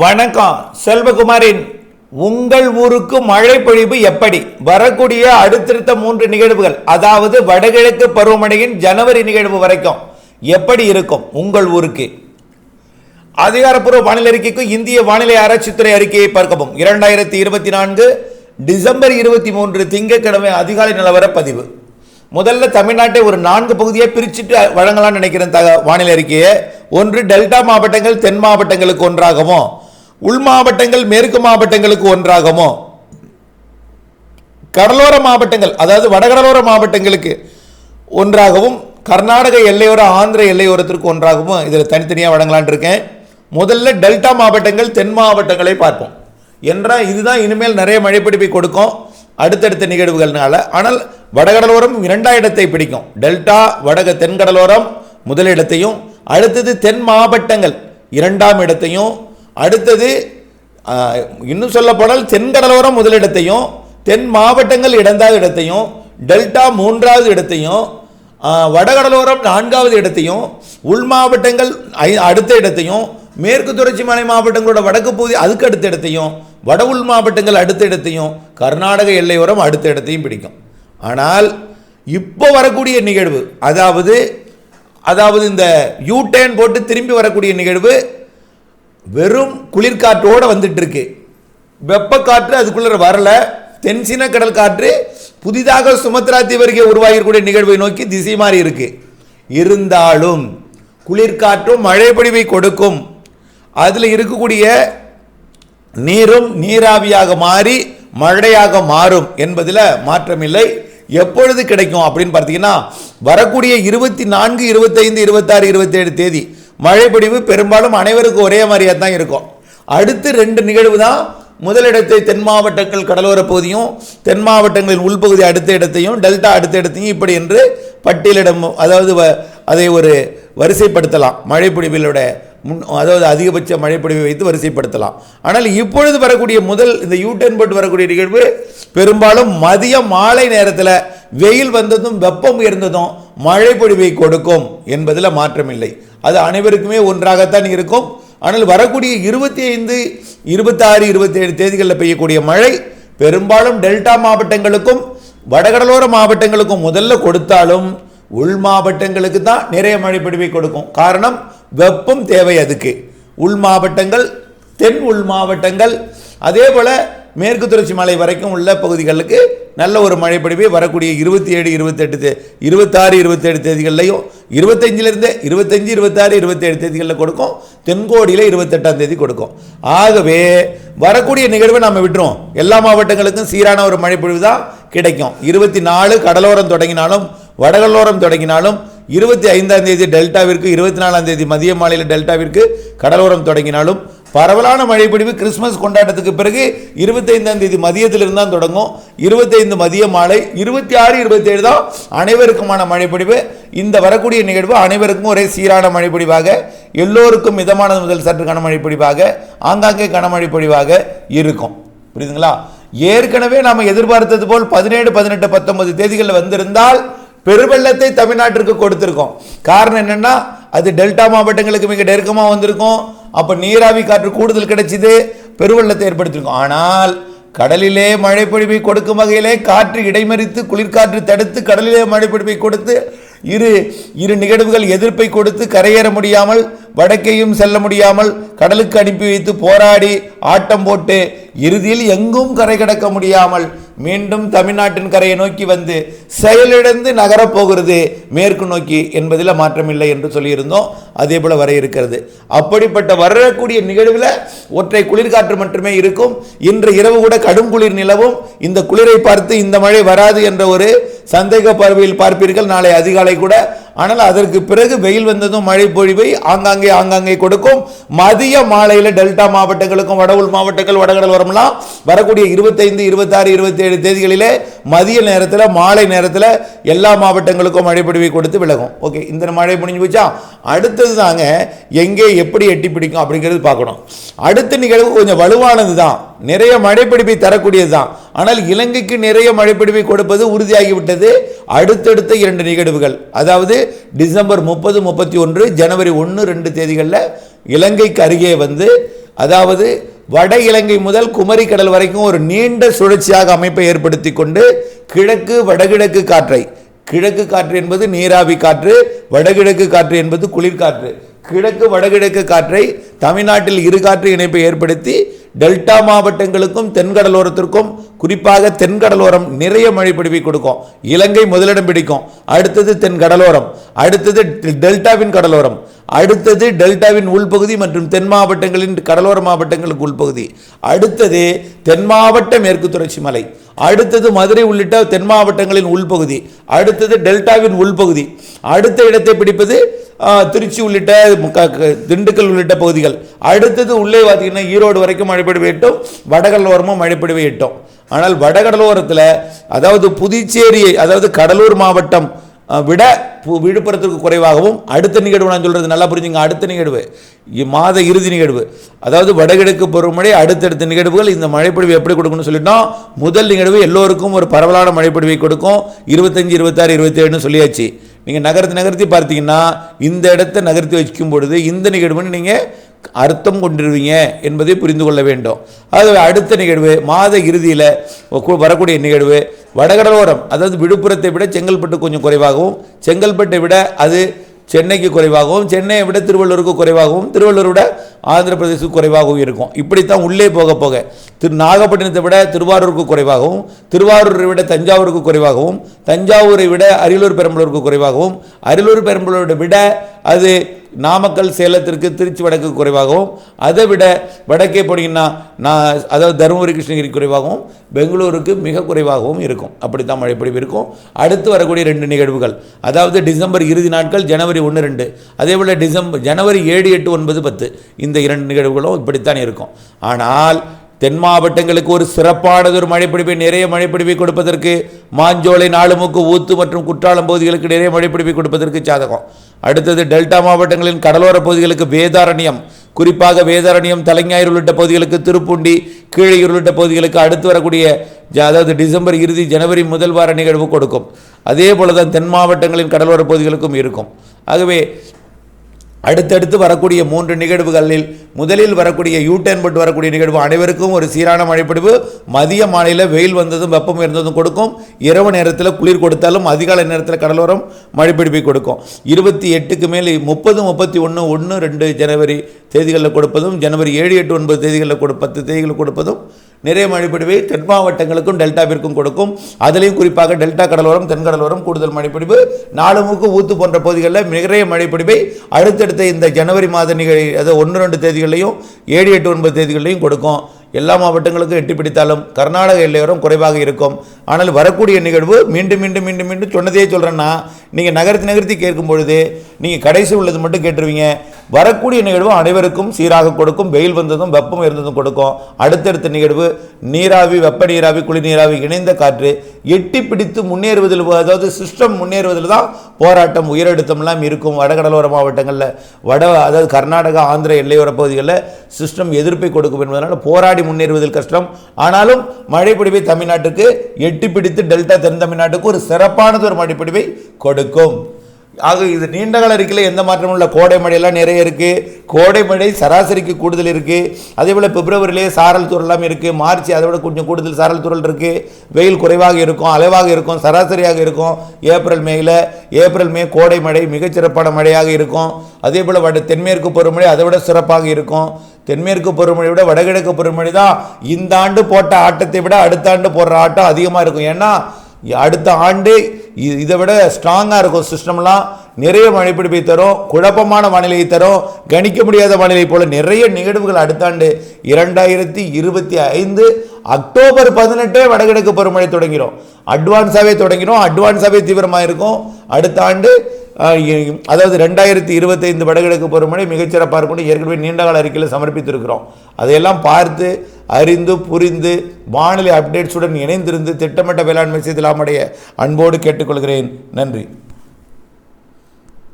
வணக்கம் செல்வகுமாரின் உங்கள் ஊருக்கு மழை பொழிவு எப்படி? வரக்கூடிய அடுத்தடுத்த மூன்று நிகழ்வுகள் அதாவது வடகிழக்கு பருவமழையின் ஜனவரி நிகழ்வு வரைக்கும் எப்படி இருக்கும் உங்கள் ஊருக்கு? அதிகாரப்பூர்வ வானிலை அறிக்கைக்கு இந்திய வானிலை ஆராய்ச்சித்துறை அறிக்கையை பார்க்கவும். இரண்டாயிரத்தி இருபத்தி நான்கு டிசம்பர் இருபத்தி மூன்று திங்கட்கிழமை அதிகாலை நிலவர பதிவு முதல்ல தமிழ்நாட்டை ஒரு நான்கு பகுதியாக பிரிச்சுட்டு வழங்கலாம்னு நினைக்கிறேன் தக வானிலை அறிக்கையை. ஒன்று டெல்டா மாவட்டங்கள் தென் மாவட்டங்களுக்கு ஒன்றாகவும் உள் மாவட்டங்கள் மேற்கு மாவட்டங்களுக்கு ஒன்றாகவும் கடலோர மாவட்டங்கள் அதாவது வடகடலோர மாவட்டங்களுக்கு ஒன்றாகவும் கர்நாடக எல்லையோர ஆந்திர எல்லையோரத்திற்கு ஒன்றாகவும் இதில் தனித்தனியாக வழங்கலான் இருக்கேன். முதல்ல டெல்டா மாவட்டங்கள் தென் மாவட்டங்களை பார்ப்போம். என்றால் இதுதான் இனிமேல் நிறைய மழைப்பிடிப்பை கொடுக்கும் அடுத்தடுத்த நிகழ்வுகள்னால. ஆனால் வடகடலோரம் இரண்டாம் இடத்தை பிடிக்கும். டெல்டா வடக தென்கடலோரம் முதலிடத்தையும் அடுத்தது தென் மாவட்டங்கள் இரண்டாம் இடத்தையும் அடுத்தது இன்னும் சொல்லப்போனால் தென்கடலோரம் முதலிடத்தையும் தென் மாவட்டங்கள் இரண்டாவது இடத்தையும் டெல்டா மூன்றாவது இடத்தையும் வடகடலோரம் நான்காவது இடத்தையும் உள் மாவட்டங்கள் ஐ- அடுத்த இடத்தையும் மேற்கு தொடர்ச்சி மலை மாவட்டங்களோட வடக்கு பகுதி அதுக்கு அடுத்த இடத்தையும் வட உள் மாவட்டங்கள் அடுத்த இடத்தையும் கர்நாடக எல்லையோரம் அடுத்த இடத்தையும் பிடிக்கும். ஆனால் இப்போ வரக்கூடிய நிகழ்வு அதாவது அதாவது இந்த யூ டேன் போட்டு திரும்பி வரக்கூடிய நிகழ்வு வெறும் குளிர்காற்றோடு வந்துட்டு இருக்கு வெப்பக்காற்று அதுக்குள்ள வரல. தென்சீன கடல் காற்று புதிதாக சுமத்ரா தீவருகே உருவாகிருக்கூடிய நிகழ்வை நோக்கி திசை மாறி இருக்கு. இருந்தாலும் குளிர்காற்றும் மழைப்பொழிவை கொடுக்கும். அதில் இருக்கக்கூடிய நீரும் நீராவியாக மாறி மழையாக மாறும் என்பதில் மாற்றமில்லை. எப்பொழுது கிடைக்கும் அப்படின்னு பார்த்தீங்கன்னா வரக்கூடிய இருபத்தி நான்கு இருபத்தைந்து இருபத்தாறு இருபத்தேழு தேதி மழைப்பொழிவு பெரும்பாலும் அனைவருக்கும் ஒரே மாதிரியாக தான் இருக்கும். அடுத்து ரெண்டு நிகழ்வு தான் முதலிடத்தை தென் மாவட்டங்கள் கடலோர பகுதியும் தென் மாவட்டங்களின் உள்பகுதி அடுத்த இடத்தையும் டெல்டா அடுத்த இடத்தையும் இப்படி என்று பட்டியலிடம் அதாவது வ- அதை ஒரு வரிசைப்படுத்தலாம். மழைப்பொழிவிலோட முன் அதாவது அதிகபட்ச மழைப்பொழிவை வைத்து வரிசைப்படுத்தலாம். ஆனால் இப்பொழுது வரக்கூடிய முதல் இந்த யூட்டர்ன் போட்டு வரக்கூடிய நிகழ்வு பெரும்பாலும் மதியம் மாலை நேரத்தில் வெயில் வந்ததும் வெப்பம் உயர்ந்ததும் மழைப்பொழிவை கொடுக்கும் என்பதில் மாற்றமில்லை. அது அனைவருக்குமே ஒன்றாகத்தான் இருக்கும். ஆனால் வரக்கூடிய இருபத்தி ஐந்து இருபத்தாறு இருபத்தேழு தேதிகளில் பெய்யக்கூடிய மழை பெரும்பாலும் டெல்டா மாவட்டங்களுக்கும் வடகடலோர மாவட்டங்களுக்கும் முதல்ல கொடுத்தாலும் உள் மாவட்டங்களுக்கு தான் நிறைய மழைப்பொழிவை கொடுக்கும். காரணம் வெப்பம் தேவை அதுக்கு. உள் மாவட்டங்கள் தென் உள் மாவட்டங்கள். அதே போல் மேற்கு தொடர்ச்சி மலை வரைக்கும் உள்ள பகுதிகளுக்கு நல்ல ஒரு மழைப்பொழிவை வரக்கூடிய இருபத்தி ஏழு இருபத்தெட்டு தே இருபத்தாறு இருபத்தேழு தேதிகள்லையும் இருபத்தஞ்சிலிருந்தே இருபத்தஞ்சு இருபத்தாறு இருபத்தேழு தேதிகளில் கொடுக்கும். தென்கோடியில் இருபத்தெட்டாம் தேதி கொடுக்கும். ஆகவே வரக்கூடிய நிகழ்வை நாம் விட்டுருவோம். எல்லா மாவட்டங்களுக்கும் சீரான ஒரு மழைப்பொழிவு தான் கிடைக்கும். இருபத்தி நாலு கடலோரம் தொடங்கினாலும் வடகலோரம் தொடங்கினாலும் இருபத்தி ஐந்தாம் தேதி டெல்டாவிற்கு இருபத்தி நாலாம் தேதி மதிய மாலையில் டெல்டாவிற்கு கடலோரம் தொடங்கினாலும் பரவலான மழைப்பொழிவு கிறிஸ்மஸ் கொண்டாட்டத்துக்கு பிறகு இருபத்தைந்தாம் தேதி மதியத்திலிருந்து தான் தொடங்கும் இருபத்தைந்து மதிய மாலை இருபத்தி ஆறு இருபத்தேழு தான் அனைவருக்குமான மழைப்பிடிவு இந்த வரக்கூடிய நிகழ்வு அனைவருக்கும் ஒரே சீரான மழைப்பிடிவாக எல்லோருக்கும் மிதமானது முதல் சற்று கனமழைப்பிடிவாக ஆங்காங்கே கனமழைப்பிடிவாக இருக்கும். புரியுதுங்களா? ஏற்கனவே நாம் எதிர்பார்த்தது போல் பதினேழு பதினெட்டு பத்தொன்பது தேதிகளில் வந்திருந்தால் பெருவெள்ளத்தை தமிழ்நாட்டிற்கு கொடுத்துருக்கோம். காரணம் என்னன்னா அது டெல்டா மாவட்டங்களுக்கு மிக நெருக்கமாக வந்திருக்கும். அப்போ நீராவி காற்று கூடுதல் கிடைச்சிது பெருவெள்ளத்தை ஏற்படுத்தியிருக்கும். ஆனால் கடலிலே மழைப்பொழிவை கொடுக்கும் வகையிலே காற்று இடைமறித்து குளிர்காற்று தடுத்து கடலிலே மழைப்பொழிவை கொடுத்து இரு இரு நிகழ்வுகள் எதிர்ப்பை கொடுத்து கரையேற முடியாமல் வடக்கேயும் செல்ல முடியாமல் கடலுக்கு அனுப்பி வைத்து போராடி ஆட்டம் போட்டு இறுதியில் எங்கும் கரை கடக்க முடியாமல் மீண்டும் தமிழ்நாட்டின் கரையை நோக்கி வந்து செயலிழந்து நகரப் போகிறது மேற்கு நோக்கி என்பதில் மாற்றமில்லை என்று சொல்லியிருந்தோம். அதே போல் வர இருக்கிறது. அப்படிப்பட்ட வரக்கூடிய நிகழ்வில் ஒற்றை குளிர்காற்று மட்டுமே இருக்கும். இன்று இரவு கூட கடும் குளிர் நிலவும். இந்த குளிரை பார்த்து இந்த மழை வராது என்ற ஒரு சந்தேக பார்வையில் பார்ப்பீர்கள். நாளை அதிகாலை கூட. ஆனால் அதற்கு பிறகு வெயில் வந்ததும் மழை பொழிவை ஆங்காங்கே ஆங்காங்கே கொடுக்கும். மதிய மாலையில் டெல்டா மாவட்டங்களுக்கும் வட உள் மாவட்டங்கள் வடகடல் வரம்லாம் வரக்கூடிய இருபத்தைந்து இருபத்தாறு இருபத்தேழு தேதிகளிலே மதிய நேரத்தில் மாலை நேரத்தில் எல்லா மாவட்டங்களுக்கும் மழை பொழிவை கொடுத்து விலகும். ஓகே இந்த மழை முடிஞ்சு போச்சா? அடுத்தது தாங்க எங்கே எப்படி எட்டி பிடிக்கும் அப்படிங்கிறது பார்க்கணும். அடுத்த நிகழ்வு கொஞ்சம் வலுவானது தான் நிறைய மழைப்பிடிப்பை தரக்கூடியது தான் ஆனால் இலங்கைக்கு நிறைய மழைப்பிடிப்பை கொடுப்பது உறுதியாகிவிட்டது. அடுத்தடுத்த இரண்டு நிகழ்வுகள் அதாவது டிசம்பர் முப்பது முப்பத்தி ஒன்று ஜனவரி ஒன்று ரெண்டு தேதிகளில் இலங்கைக்கு அருகே வந்து அதாவது வட இலங்கை முதல் குமரி கடல் வரைக்கும் ஒரு நீண்ட சுழற்சியாக அமைப்பை ஏற்படுத்தி கொண்டு கிழக்கு வடகிழக்கு காற்றை கிழக்கு காற்று என்பது நீராவி காற்று வடகிழக்கு காற்று என்பது குளிர்காற்று கிழக்கு வடகிழக்கு காற்றை தமிழ்நாட்டில் இரு காற்று இணைப்பை ஏற்படுத்தி டெல்டா மாவட்டங்களுக்கும் தென்கடலோரத்திற்கும் குறிப்பாக தென்கடலோரம் நிறைய மழை பிடிவை கொடுக்கும். இலங்கை முதலிடம் பிடிக்கும். அடுத்தது தென் கடலோரம் அடுத்தது டெல்டாவின் கடலோரம். அடுத்தது டெல்டாவின் உள்பகுதி மற்றும் தென் மாவட்டங்களின் கடலோர மாவட்டங்களுக்கு உள்பகுதி. அடுத்தது தென் மாவட்ட மேற்கு தொடர்ச்சி மலை. அடுத்தது மதுரை உள்ளிட்ட தென் மாவட்டங்களின் உள்பகுதி. அடுத்தது டெல்டாவின் உள்பகுதி. அடுத்த இடத்தை பிடிப்பது திருச்சி உள்ளிட்ட திண்டுக்கல் உள்ளிட்ட பகுதிகள். அடுத்தது உள்ளே பார்த்தீங்கன்னா ஈரோடு வரைக்கும் மழை பெய்யட்டும் வடகடலோரமும் மழை பெய்யட்டும் ஆனால் வடகடலோரத்தில் அதாவது புதுச்சேரியை அதாவது கடலூர் மாவட்டம் விட பு- விழுப்புரத்திற்கு குறைவாகவும் அடுத்த நிகழ்வு நான் சொல்கிறது நல்லா புரிஞ்சுங்க அடுத்த நிகழ்வு மாத இறுதி நிகழ்வு. அதாவது வடகிழக்கு பருவமழை அடுத்தடுத்த நிகழ்வுகள் இந்த மழைப்பொழிவு எப்படி கொடுக்கணும்னு சொல்லிட்டோம். முதல் நிகழ்வு எல்லோருக்கும் ஒரு பரவலான மழைப்பொழிவை கொடுக்கும். இருபத்தஞ்சி இருபத்தாறு இருபத்தேழுன்னு சொல்லியாச்சு. நீங்கள் நகர்த்தி நகர்த்தி பார்த்தீங்கன்னா இந்த இடத்தை நகர்த்தி வச்சுக்கும் பொழுது இந்த நிகழ்வுன்னு நீங்கள் அர்த்தம் கொண்டிருவீங்க என்பதை புரிந்து கொள்ள வேண்டும். ஆகவே அடுத்த நிகழ்வு மாத இறுதியில் வரக்கூடிய நிகழ்வு வடகடலோரம் அதாவது விழுப்புரத்தை விட செங்கல்பட்டு கொஞ்சம் குறைவாகவும் செங்கல்பட்டை விட அது சென்னைக்கு குறைவாகவும் சென்னையை விட திருவள்ளூருக்கு குறைவாகவும் திருவள்ளூரை விட ஆந்திர பிரதேசத்துக்கு குறைவாகவும் இருக்கும். இப்படித்தான் உள்ளே போக போக திரு நாகப்பட்டினத்தை விட திருவாரூருக்கு குறைவாகவும் திருவாரூரை விட தஞ்சாவூருக்கு குறைவாகவும் தஞ்சாவூரை விட அரியலூர் பெரம்பலூருக்கு குறைவாகவும் அரியலூர் பெரம்பலூரை விட அது நாமக்கல் சேலத்திற்கு திருச்சி வடக்கு குறைவாகவும் அதை விட வடக்கே போனீங்கன்னா நான் அதாவது தருமபுரி கிருஷ்ணகிரி குறைவாகவும் பெங்களூருக்கு மிக குறைவாகவும் இருக்கும். அப்படி தான் மழைப்பொழிவு இருக்கும். அடுத்து வரக்கூடிய ரெண்டு நிகழ்வுகள். அதாவது டிசம்பர் இறுதி நாட்கள் ஜனவரி ஒன்று ரெண்டு. அதே போல் டிசம்பர் ஜனவரி ஏழு எட்டு ஒன்பது பத்து. இந்த இரண்டு நிகழ்வுகளும் இப்படித்தான் இருக்கும். ஆனால் தென் மாவட்டங்களுக்கு ஒரு சிறப்பானதொரு மழைப்பிடிப்பை நிறைய மழைப்பிடிப்பை கொடுப்பதற்கு மாஞ்சோலை நாலுமுக்கு ஊத்து மற்றும் குற்றாலம் பகுதிகளுக்கு நிறைய மழைப்பிடிப்பை கொடுப்பதற்கு சாதகம். அடுத்தது டெல்டா மாவட்டங்களின் கடலோர பகுதிகளுக்கு வேதாரண்யம் குறிப்பாக வேதாரண்யம் தலைஞாயிறு உள்ளிட்ட பகுதிகளுக்கு திருப்பூண்டி கீழையூர் உள்ளிட்ட பகுதிகளுக்கு அடுத்து வரக்கூடிய அதாவது டிசம்பர் இறுதி ஜனவரி முதல் வார நிகழ்வு கொடுக்கும். அதே போல தான் தென் மாவட்டங்களின் கடலோர பகுதிகளுக்கும் இருக்கும். ஆகவே அடுத்தடுத்து வரக்கூடிய மூன்று நிகழ்வுகளில் முதலில் வரக்கூடிய யூட்டர்ன் பட்டு வரக்கூடிய நிகழ்வு அனைவருக்கும் ஒரு சீரான மழைப்பிடிவு. மதிய மாலையில் வெயில் வந்ததும் வெப்பம் இருந்ததும் கொடுக்கும். இரவு நேரத்தில் குளிர் கொடுத்தாலும் அதிகாலை நேரத்தில் கடலோரம் மழைப்பிடிப்பை கொடுக்கும். இருபத்தி எட்டுக்கு மேல் முப்பது முப்பத்தி ஒன்று ஒன்று ரெண்டு ஜனவரி தேதிகளில் கொடுப்பதும் ஜனவரி ஏழு எட்டு ஒன்பது தேதிகளில் கொடு பத்து தேதிகளில் கொடுப்பதும் நிறைய மழைப்பிடிவை தென் மாவட்டங்களுக்கும் டெல்டாவிற்கும் கொடுக்கும். அதிலையும் குறிப்பாக டெல்டா கடலோரம் தென்கடலோரம் கூடுதல் மழைப்பிடிவு. நாலுமுக்கு ஊத்து போன்ற பகுதிகளில் நிறைய மழைப்பிடிவை அடுத்தடுத்த இந்த ஜனவரி மாத நிகழ்ச்சி அதாவது ஒன்று ரெண்டு தேதிகளையும் ஏழு எட்டு ஒன்பது தேதிகளையும் கொடுக்கும். எல்லா மாவட்டங்களுக்கும் எட்டி பிடித்தாலும் கர்நாடக எல்லையோரம் குறைவாக இருக்கும். ஆனால் வரக்கூடிய நிகழ்வு மீண்டும் மீண்டும் மீண்டும் மீண்டும் சொன்னதே சொல்கிறேன்னா நீங்கள் நகர்த்தி நகர்த்தி கேட்கும் பொழுது நீங்கள் கடைசி உள்ளது மட்டும் கேட்டுருவீங்க. வரக்கூடிய நிகழ்வு அனைவருக்கும் சீராக கொடுக்கும் வெயில் வந்ததும் வெப்பம் இருந்ததும் கொடுக்கும். அடுத்தடுத்த நிகழ்வு நீராவி வெப்ப நீராவி குளிர் நீராவி இணைந்த காற்று. எட்டி பிடித்து முன்னேறுவதில் அதாவது சிஸ்டம் முன்னேறுவதில் தான் போராட்டம் உயரழுத்தம்லாம் இருக்கும் வடகடலோர மாவட்டங்களில். வட அதாவது கர்நாடகா ஆந்திர எல்லையோர பகுதிகளில் சிஸ்டம் எதிர்ப்பை கொடுக்கும் என்பதனால் போராடி முன்னேறுவதில் கஷ்டம். ஆனாலும் மழைப்பிடிவை தமிழ்நாட்டுக்கு எட்டி பிடித்து டெல்டா தென் தமிழ்நாட்டுக்கு ஒரு சிறப்பானது ஒரு மழைப்பிடிவை கொடுக்கும். ஆக இது நீண்ட கால அறிக்கையில் எந்த மாற்றமும் இல்லை. கோடை மழையெல்லாம் நிறைய இருக்குது கோடை மழை சராசரிக்கு கூடுதல் இருக்குது அதே போல் பிப்ரவரியிலே சாரல் துறலாம் இருக்குது மார்ச் அதை விட கொஞ்சம் கூடுதல் சாரல் துறல் இருக்குது வெயில் குறைவாக இருக்கும் அளவாக இருக்கும் சராசரியாக இருக்கும். ஏப்ரல் மேயில் ஏப்ரல் மே கோடை மழை மிகச்சிறப்பான மழையாக இருக்கும். அதே போல் வட தென்மேற்கு பருவமழை அதை விட சிறப்பாக இருக்கும். தென்மேற்கு பருவமழை விட வடகிழக்கு பருவமழை தான் இந்த ஆண்டு போட்ட ஆட்டத்தை விட அடுத்த ஆண்டு போடுற ஆட்டம் அதிகமாக இருக்கும். ஏன்னா அடுத்த ஆண்டு இதை விட ஸ்ட்ராங்காக இருக்கும் சிஸ்டம்லாம் நிறைய மழைப்பிடிப்பை தரும் குழப்பமான வானிலையை தரும் கணிக்க முடியாத வானிலை போல நிறைய நிகழ்வுகள் அடுத்த ஆண்டு இரண்டாயிரத்தி இருபத்தி ஐந்து அக்டோபர் பதினெட்டே வடகிழக்கு பருவமழை தொடங்கிடும் அட்வான்ஸாகவே தொடங்கிடும் அட்வான்ஸாகவே தீவிரமாக இருக்கும் அடுத்த ஆண்டு அதாவது ரெண்டாயிரத்தி இருபத்தைந்து வடகிழக்கு பருவமழை மிகச்சிறப்பாக இருக்கும் ஏற்கனவே நீண்டகால அறிக்கையில் சமர்ப்பித்திருக்கிறோம். அதையெல்லாம் பார்த்து அறிந்து புரிந்து வானிலை அப்டேட்ஸுடன் இணைந்திருந்து திட்டமிட்ட வேளாண்மை செய்தலாமுடைய அன்போடு கேட்டுக்கொள்கிறேன். நன்றி.